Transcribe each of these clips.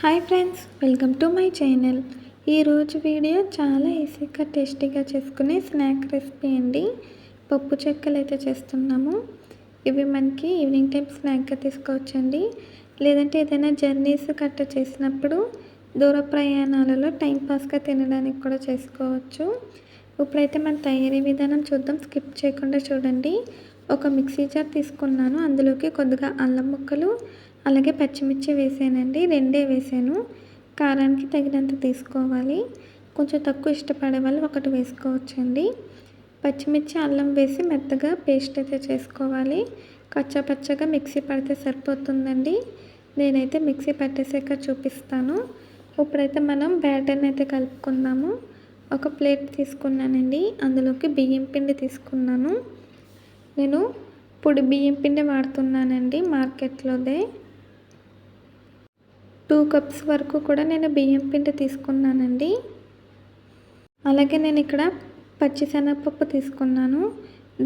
Hi friends welcome to my channel ఈరోజు video చాలా ఈజీగా టేస్టీగా చేసుకునే స్నాక్ రెసిపీ అండి. పప్పు చెక్కలు అయితే చేస్తున్నాము. ఇవి మనకి ఈవినింగ్ టైం స్నాక్గా తీసుకోవచ్చండి. లేదంటే ఏదైనా జర్నీస్ కట్ట చేసినప్పుడు దూర ప్రయాణాలలో టైంపాస్గా తినడానికి కూడా చేసుకోవచ్చు. ఇప్పుడైతే మన తయారీ విధానం చూద్దాం. స్కిప్ చేయకుండా చూడండి. ఒక మిక్సీ జార్ తీసుకున్నాను. అందులోకి కొద్దిగా అల్లం ముక్కలు అలాగే పచ్చిమిర్చి వేసానండి రెండే వేసాను. కారానికి తగినంత తీసుకోవాలి. కొంచెం తక్కువ ఇష్టపడే వాళ్ళు ఒకటి వేసుకోవచ్చండి. పచ్చిమిర్చి అల్లం వేసి మెత్తగా పేస్ట్ అయితే చేసుకోవాలి. కచ్చపచ్చగా మిక్సీ పడితే సరిపోతుందండి. నేనైతే మిక్సీ పట్టేసాక చూపిస్తాను. ఇప్పుడైతే మనం బ్యాటర్ని అయితే కలుపుకుందాము. ఒక ప్లేట్ తీసుకున్నానండి. అందులోకి బియ్యం పిండి తీసుకున్నాను. నేను పొడి బియ్యం పిండి వాడుతున్నానండి మార్కెట్లోదే. టూ కప్స్ వరకు కూడా నేను బియ్యం పిండి తీసుకున్నానండి. అలాగే నేను ఇక్కడ పచ్చిశనగపప్పు తీసుకున్నాను.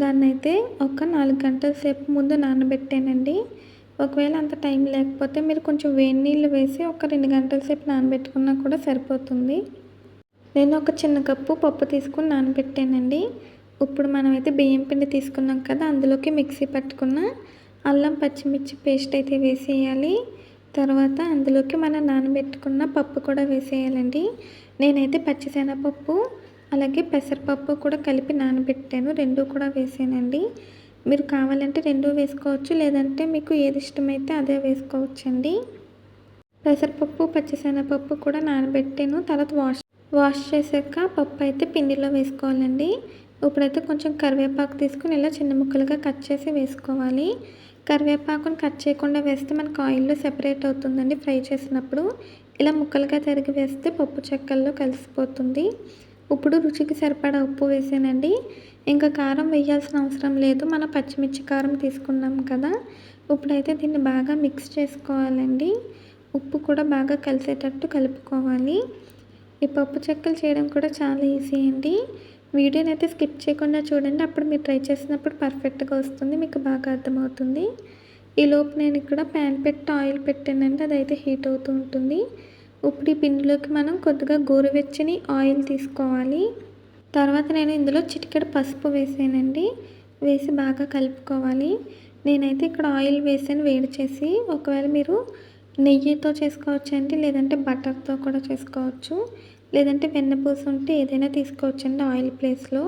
దాన్ని అయితే ఒక నాలుగు గంటల సేపు ముందు నానబెట్టానండి. ఒకవేళ అంత టైం లేకపోతే మీరు కొంచెం వేడి నీళ్ళు వేసి ఒక రెండు గంటల సేపు నానబెట్టుకున్నా కూడా సరిపోతుంది. నేను ఒక చిన్న కప్పు పప్పు తీసుకుని నానబెట్టానండి. ఇప్పుడు మనమైతే బియ్యం పిండి తీసుకున్నాం కదా అందులోకి మిక్సీ పట్టుకున్న అల్లం పచ్చిమిర్చి పేస్ట్ అయితే వేసేయాలి. తర్వాత అందులోకి మనం నానబెట్టుకున్న పప్పు కూడా వేసేయాలండి. నేనైతే పచ్చిశనగపప్పు అలాగే పెసరపప్పు కూడా కలిపి నానబెట్టాను. రెండు కూడా వేసానండి. మీరు కావాలంటే రెండు వేసుకోవచ్చు లేదంటే మీకు ఏది ఇష్టమైతే అదే వేసుకోవచ్చండి. పెసరపప్పు పచ్చిశనగపప్పు కూడా నానబెట్టాను. తర్వాత వాష్ వాష్ చేసాక పప్పు అయితే పిండిలో వేసుకోవాలండి. ఇప్పుడైతే కొంచెం కరివేపాకు తీసుకుని ఇలా చిన్న ముక్కలుగా కట్ చేసి వేసుకోవాలి. కరివేపాకుని కట్ చేయకుండా వేస్తే మనకు ఆయిల్లో సెపరేట్ అవుతుందండి ఫ్రై చేసినప్పుడు. ఇలా ముక్కలుగా తరిగి వేస్తే పప్పు చెక్కల్లో కలిసిపోతుంది. ఇప్పుడు రుచికి సరిపడా ఉప్పు వేసానండి. ఇంకా కారం వేయాల్సిన అవసరం లేదు. మనం పచ్చిమిర్చి కారం తీసుకున్నాం కదా. ఇప్పుడైతే దీన్ని బాగా మిక్స్ చేసుకోవాలండి. ఉప్పు కూడా బాగా కలిసేటట్టు కలుపుకోవాలి. ఈ పప్పు చెక్కలు చేయడం కూడా చాలా ఈజీ అండి. వీడియోని అయితే స్కిప్ చేయకుండా చూడండి. అప్పుడు మీరు ట్రై చేసినప్పుడు పర్ఫెక్ట్గా వస్తుంది. మీకు బాగా అర్థమవుతుంది. ఈలోపు నేను ఇక్కడ ప్యాన్ పెట్టి ఆయిల్ పెట్టానండి. అదైతే హీట్ అవుతూ ఉంటుంది. ఇప్పుడు ఈ పిండిలోకి మనం కొద్దిగా గోరువెచ్చని ఆయిల్ తీసుకోవాలి. తర్వాత నేను ఇందులో చిటికెడు పసుపు వేసానండి. వేసి బాగా కలుపుకోవాలి. నేనైతే ఇక్కడ ఆయిల్ వేసాను వేడి చేసి. ఒకవేళ మీరు నెయ్యితో చేసుకోవచ్చండి లేదంటే బటర్తో కూడా చేసుకోవచ్చు. లేదంటే వెన్నపూస ఉంటే ఏదైనా తీసుకోవచ్చండి ఆయిల్ ప్లేస్లో.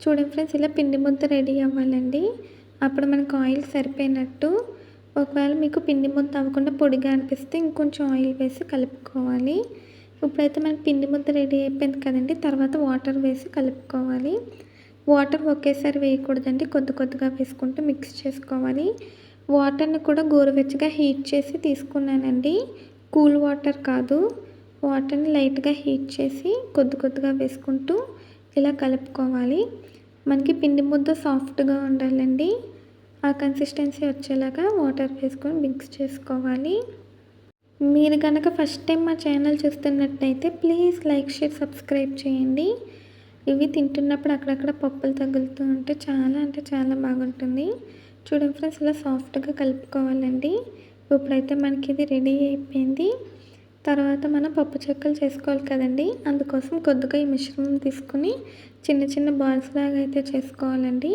చూడండి ఫ్రెండ్స్ ఇలా పిండి ముద్ద రెడీ అవ్వాలండి. అప్పుడు మనకు ఆయిల్ సరిపోయినట్టు ఒకవేళ మీకు పిండి ముద్ద అవ్వకుండా పొడిగా అనిపిస్తే ఇంకొంచెం ఆయిల్ వేసి కలుపుకోవాలి. ఇప్పుడైతే మనకి పిండి ముద్ద రెడీ అయిపోయింది కదండి తర్వాత వాటర్ వేసి కలుపుకోవాలి. వాటర్ ఒకేసారి వేయకూడదండి కొద్ది కొద్దిగా వేసుకుంటూ మిక్స్ చేసుకోవాలి. వాటర్ని కూడా గోరువెచ్చగా హీట్ చేసి తీసుకున్నానండి. కూల్ వాటర్ కాదు. వాటర్ని లైట్గా హీట్ చేసి కొద్ది కొద్దిగా వేసుకుంటూ ఇలా కలుపుకోవాలి. మనకి పిండి ముద్ద సాఫ్ట్గా ఉండాలండి. ఆ కన్సిస్టెన్సీ వచ్చేలాగా వాటర్ వేసుకొని మిక్స్ చేసుకోవాలి. మీరు కనుక ఫస్ట్ టైం మా ఛానల్ చూస్తున్నట్టయితే ప్లీజ్ లైక్ షేర్ సబ్స్క్రైబ్ చేయండి. ఇవి తింటున్నప్పుడు అక్కడక్కడ పప్పులు తగులుతూ ఉంటే చాలా అంటే చాలా బాగుంటుంది. చూడండి ఫ్రెండ్స్ ఇలా సాఫ్ట్గా కలుపుకోవాలండి. ఇప్పుడైతే మనకి ఇది రెడీ అయిపోయింది. తర్వాత మనం పప్పు చెక్కలు చేసుకోవాలి కదండి. అందుకోసం కొద్దిగా ఈ మిశ్రమం తీసుకుని చిన్న చిన్న బాల్స్ లాగా అయితే చేసుకోవాలండి.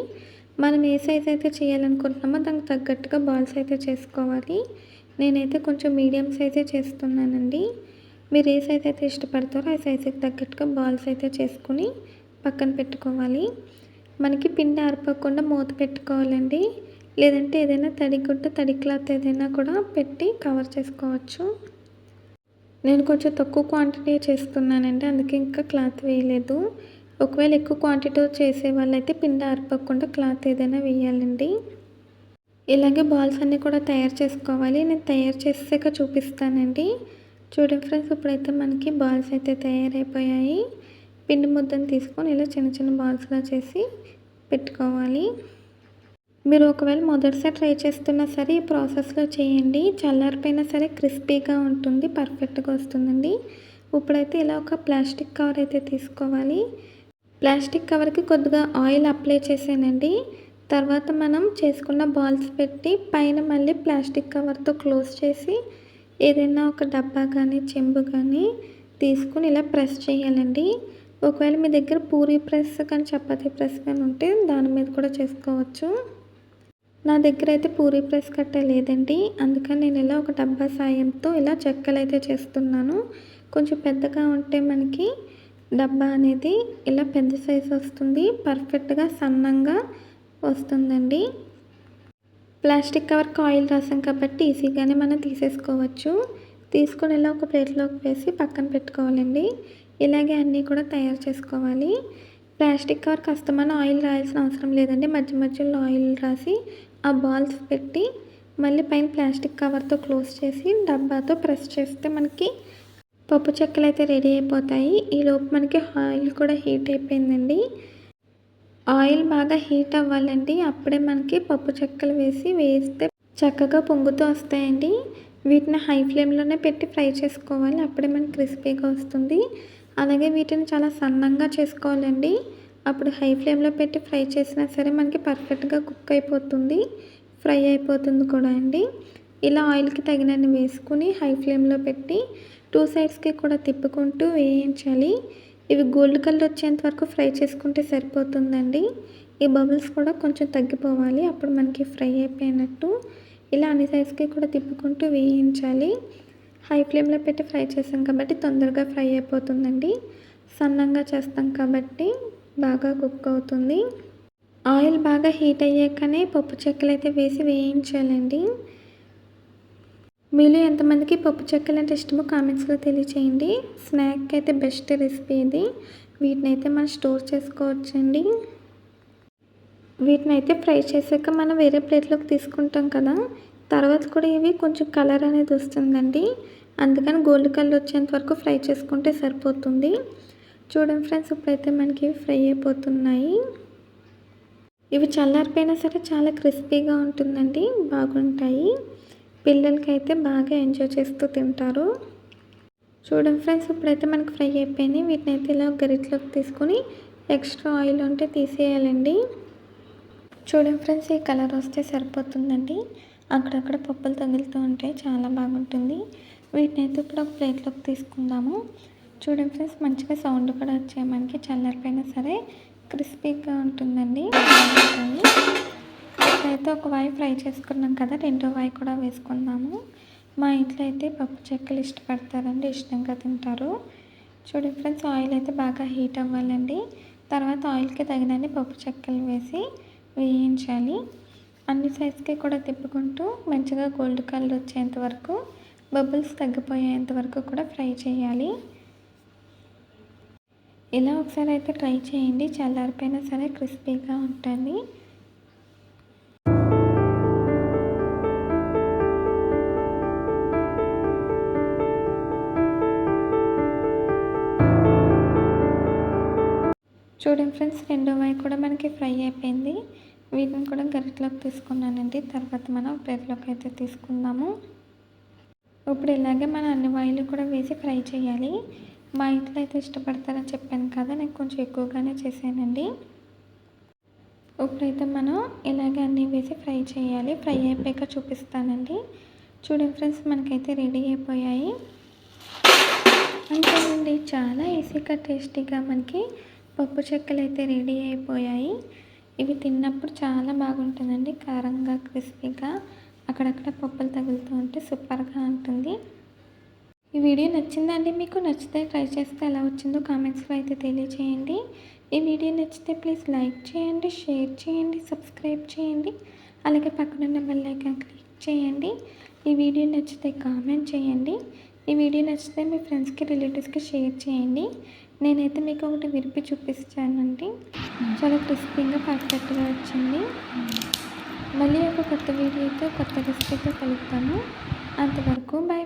మనం ఏ సైజ్ అయితే చేయాలనుకుంటున్నామో దానికి తగ్గట్టుగా బాల్స్ అయితే చేసుకోవాలి. నేనైతే కొంచెం మీడియం సైజే చేస్తున్నానండి. మీరు ఏ సైజ్ అయితే ఇష్టపడతారో ఆ సైజుకి తగ్గట్టుగా బాల్స్ అయితే చేసుకుని పక్కన పెట్టుకోవాలి. మనకి పిండి ఆరిపోకుండా మూత పెట్టుకోవాలండి. లేదంటే ఏదైనా తడి గుడ్డ తడి క్లాత్ ఏదైనా కూడా పెట్టి కవర్ చేసుకోవచ్చు. నేను కొంచెం తక్కువ క్వాంటిటీ చేస్తున్నానండి. అందుకే ఇంకా క్లాత్ వేయలేదు. ఒకవేళ ఎక్కువ క్వాంటిటీ చేసే వాళ్ళైతే పిండి ఆరిపోకుండా క్లాత్ ఏదైనా వేయాలండి. ఇలాగే బాల్స్ అన్నీ కూడా తయారు చేసుకోవాలి. నేను తయారు చేసాక చూపిస్తానండి. చూడండి ఫ్రెండ్స్ ఇప్పుడైతే మనకి బాల్స్ అయితే తయారైపోయాయి. పిండి ముద్దను తీసుకొని ఇలా చిన్న చిన్న బాల్స్లా చేసి పెట్టుకోవాలి. మీరు ఒకవేళ మొదటిసారి ట్రై చేస్తున్నా సరే ఈ ప్రాసెస్లో చేయండి. చల్లారిపోయినా సరే క్రిస్పీగా ఉంటుంది పర్ఫెక్ట్గా వస్తుందండి. ఇప్పుడైతే ఇలా ఒక ప్లాస్టిక్ కవర్ అయితే తీసుకోవాలి. ప్లాస్టిక్ కవర్కి కొద్దిగా ఆయిల్ అప్లై చేసానండి తర్వాత మనం చేసుకున్న బాల్స్ పెట్టి పైన మళ్ళీ ప్లాస్టిక్ కవర్తో క్లోజ్ చేసి ఏదైనా ఒక డబ్బా కానీ చెంబు కానీ తీసుకుని ఇలా ప్రెస్ చేయాలండి. ఒకవేళ మీ దగ్గర పూరీ ప్రెస్ కానీ చపాతీ ప్రెస్ కానీ ఉంటే దాని మీద కూడా చేసుకోవచ్చు. నా దగ్గర అయితే పూరీ ప్రెస్ కట్టే లేదండి. అందుకని నేను ఇలా ఒక డబ్బా సాయంతో ఇలా చెక్కలు అయితే చేస్తున్నాను. కొంచెం పెద్దగా ఉంటే మనకి డబ్బా అనేది ఇలా పెద్ద సైజు వస్తుంది. పర్ఫెక్ట్గా సన్నంగా వస్తుందండి. ప్లాస్టిక్ కవర్కి ఆయిల్ రాసాం కాబట్టి ఈజీగానే మనం తీసేసుకోవచ్చు. తీసుకొని ఇలా ఒక ప్లేట్లోకి వేసి పక్కన పెట్టుకోవాలండి. ఇలాగే అన్నీ కూడా తయారు చేసుకోవాలి. ప్లాస్టిక్ కవర్ కష్టమైన ఆయిల్ రాయాల్సిన అవసరం లేదండి. మధ్య మధ్యలో ఆయిల్ రాసి ఆ బాల్స్ పెట్టి మళ్ళీ పైన ప్లాస్టిక్ కవర్తో క్లోజ్ చేసి డబ్బాతో ప్రెస్ చేస్తే మనకి పప్పు చెక్కలు అయితే రెడీ అయిపోతాయి. ఈలోపు మనకి ఆయిల్ కూడా హీట్ అయిపోయిందండి. ఆయిల్ బాగా హీట్ అవ్వాలండి. అప్పుడే మనకి పప్పు చెక్కలు వేసి వేస్తే చక్కగా పొంగుతూ వస్తాయండి. వీటిని హై ఫ్లేమ్లోనే పెట్టి ఫ్రై చేసుకోవాలి. అప్పుడే మనకి క్రిస్పీగా వస్తుంది. అలాగే వీటిని చాలా సన్నంగా చేసుకోవాలండి. అప్పుడు హై ఫ్లేమ్లో పెట్టి ఫ్రై చేసినా సరే మనకి పర్ఫెక్ట్గా కుక్ అయిపోతుంది ఫ్రై అయిపోతుంది కూడా అండి. ఇలా ఆయిల్కి తగినన్ని వేసుకుని హై ఫ్లేమ్లో పెట్టి టూ సైడ్స్కి కూడా తిప్పుకుంటూ వేయించాలి. ఇవి గోల్డ్ కలర్ వచ్చేంత వరకు ఫ్రై చేసుకుంటే సరిపోతుందండి. ఈ బబుల్స్ కూడా కొంచెం తగ్గిపోవాలి అప్పుడు మనకి ఫ్రై అయిపోయినట్టు. ఇలా అన్ని సైడ్స్కి కూడా తిప్పుకుంటూ వేయించాలి. హై ఫ్లేమ్లో పెట్టి ఫ్రై చేసాం కాబట్టి తొందరగా ఫ్రై అయిపోతుందండి. సన్నంగా చేస్తాం కాబట్టి బాగా కుక్ అవుతుంది. ఆయిల్ బాగా హీట్ అయ్యాకనే పప్పు చెక్కలు అయితే వేసి వేయించాలండి. మీలో ఎంతమందికి పప్పు చెక్కలు అంటే ఇష్టమో కామెంట్స్లో తెలియచేయండి. స్నాక్ అయితే బెస్ట్ రెసిపీ ఇది. వీటిని అయితే మనం స్టోర్ చేసుకోవచ్చండి. వీటిని అయితే ఫ్రై చేసాక మనం వేరే ప్లేట్లోకి తీసుకుంటాం కదా తర్వాత కూడా ఇవి కొంచెం కలర్ అనేది వస్తుందండి. అందుకని గోల్డ్ కలర్ వచ్చేంత వరకు ఫ్రై చేసుకుంటే సరిపోతుంది. చూడండి ఫ్రెండ్స్ ఇప్పుడైతే మనకి ఫ్రై అయిపోతున్నాయి. ఇవి చల్లారిపోయినా సరే చాలా క్రిస్పీగా ఉంటుందండి బాగుంటాయి. పిల్లలకి అయితే బాగా ఎంజాయ్ చేస్తూ తింటారు. చూడండి ఫ్రెండ్స్ ఇప్పుడైతే మనకి ఫ్రై అయిపోయినాయి. వీటిని అయితే ఇలా గరిట్లోకి తీసుకొని ఎక్స్ట్రా ఆయిల్ ఉంటే తీసేయాలండి. చూడండి ఫ్రెండ్స్ ఈ కలర్ వస్తే సరిపోతుందండి. అక్కడక్కడ పప్పులు తగులుతూ ఉంటే చాలా బాగుంటుంది. వీటిని అయితే ఇప్పుడు ఒక ప్లేట్లోకి తీసుకుందాము. చూడండి ఫ్రెండ్స్ మంచిగా సౌండ్ కూడా వచ్చాయి మనకి చల్లారిపోయినా సరే క్రిస్పీగా ఉంటుందండి. అయితే ఒక వాయి ఫ్రై చేసుకున్నాం కదా రెండో వాయి కూడా వేసుకుందాము. మా ఇంట్లో అయితే పప్పు చెక్కలు ఇష్టపడతారండి ఇష్టంగా తింటారు. చూడండి ఫ్రెండ్స్ ఆయిల్ అయితే బాగా హీట్ అవ్వాలండి. తర్వాత ఆయిల్కి తగినన్ని పప్పు చెక్కలు వేసి వేయించాలి. అన్ని సైజ్కి కూడా తిప్పుకుంటూ మంచిగా గోల్డ్ కలర్ వచ్చేంత వరకు బబుల్స్ తగ్గిపోయేంత వరకు కూడా ఫ్రై చేయాలి. ఇలా ఒకసారి అయితే ట్రై చేయండి. చల్లారిపోయినా సరే క్రిస్పీగా ఉంటుంది. చూడండి ఫ్రెండ్స్ రెండో వైపు కూడా మనకి ఫ్రై అయిపోయింది. వీటిని కూడా గరిటలోకి తీసుకున్నానండి. తర్వాత మనం ప్లేట్లోకి అయితే తీసుకుందాము. ఇప్పుడు ఇలాగే మనం అన్ని వాయిలు కూడా వేసి ఫ్రై చేయాలి. మా ఇంట్లో అయితే ఇష్టపడతారని చెప్పాను కదా నేను కొంచెం ఎక్కువగానే చేశానండి. ఇప్పుడైతే మనం ఇలాగే అన్నీ వేసి ఫ్రై చేయాలి. ఫ్రై అయిపోయాక చూపిస్తానండి. చూడండి ఫ్రెండ్స్ మనకైతే రెడీ అయిపోయాయి. అంతేనండి చాలా ఈజీగా టేస్టీగా మనకి పప్పు చెక్కలు అయితే రెడీ అయిపోయాయి. ఇవి తిన్నప్పుడు చాలా బాగుంటుందండి కారంగా క్రిస్పీగా. అక్కడక్కడ పప్పులు తగులుతూ ఉంటే సూపర్గా ఉంటుంది. ఈ వీడియో నచ్చిందండి మీకు నచ్చితే ట్రై చేస్తే ఎలా వచ్చిందో కామెంట్స్లో అయితే తెలియచేయండి. ఈ వీడియో నచ్చితే ప్లీజ్ లైక్ చేయండి షేర్ చేయండి సబ్స్క్రైబ్ చేయండి. అలాగే పక్కనున్న బెల్ ఐకాన్ క్లిక్ చేయండి. ఈ వీడియో నచ్చితే కామెంట్ చేయండి. ఈ వీడియో నచ్చితే మీ ఫ్రెండ్స్కి రిలేటివ్స్కి షేర్ చేయండి. నేనైతే మీకు ఒకటి విరిపి చూపిస్తానండి చాలా క్రిస్పీగా పర్ఫెక్ట్గా వచ్చింది. మళ్ళీ ఒక కొత్త వీడియోతో కొత్త రెసిపీతో కలుపుతాను అంతవరకు బాయ్